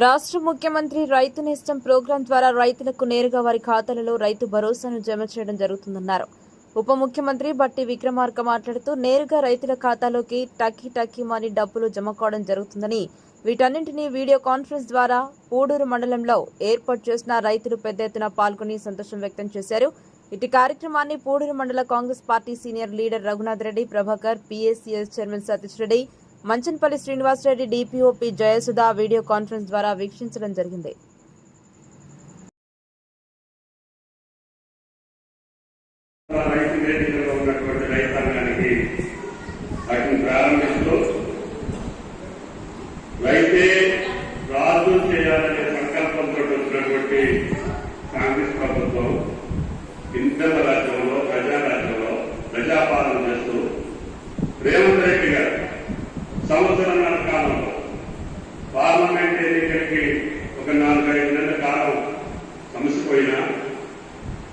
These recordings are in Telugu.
రాష్ట్ర ముఖ్యమంత్రి రైతు నేస్తం ప్రోగ్రాం ద్వారా రైతులకు నేరుగా వారి ఖాతాలలో రైతు భరోసాను జమ చేయడం జరుగుతుందన్నారు. ఉప ముఖ్యమంత్రి బట్టి విక్రమార్క మాట్లాడుతూ నేరుగా రైతుల ఖాతాలోకి టక్కి టక్కి మనీ డబ్బులు జమ కావడం జరుగుతుందని వీటన్నింటినీ వీడియో కాన్ఫరెన్స్ ద్వారా పూడూరు మండలంలో ఏర్పాటు చేసిన రైతులు పెద్ద ఎత్తున పాల్గొని సంతోషం వ్యక్తం చేశారు. ఇటు కార్యక్రమాన్ని పూడూరు మండల Congress party senior leader Raghunath Reddy Prabhakar PSCS chairman Satish Reddy Manchanpalli Srinivasareddy డిపిఓపి Jayasudha video conference ద్వారా వీక్షించడం జరిగింది. రైతే రాజు చేయాలనే సంకల్పంతో వచ్చినటువంటి కాంగ్రెస్ ప్రభుత్వం సంవత్సరాల కాలంలో పార్లమెంట్ ఎన్నికలకి ఒక నాలుగైదు నెలల కాలం సమసిపోయినా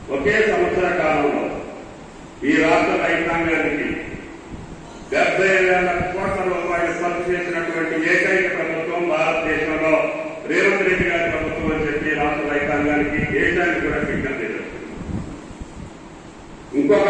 ఒకే సంవత్సర కాలంలో ఈ రాష్ట్ర రైతాంగానికి డెబ్బై వేల కోట్ల రూపాయలు ఖర్చు చేసినటువంటి ఏకైక ప్రభుత్వం భారతదేశంలో రేవంత్ రెడ్డి గారి ప్రభుత్వం అని చెప్పి రాష్ట్ర రైతాంగానికి దేశానికి కూడా విజ్ఞప్తి చేస్తుంది ఇంకొక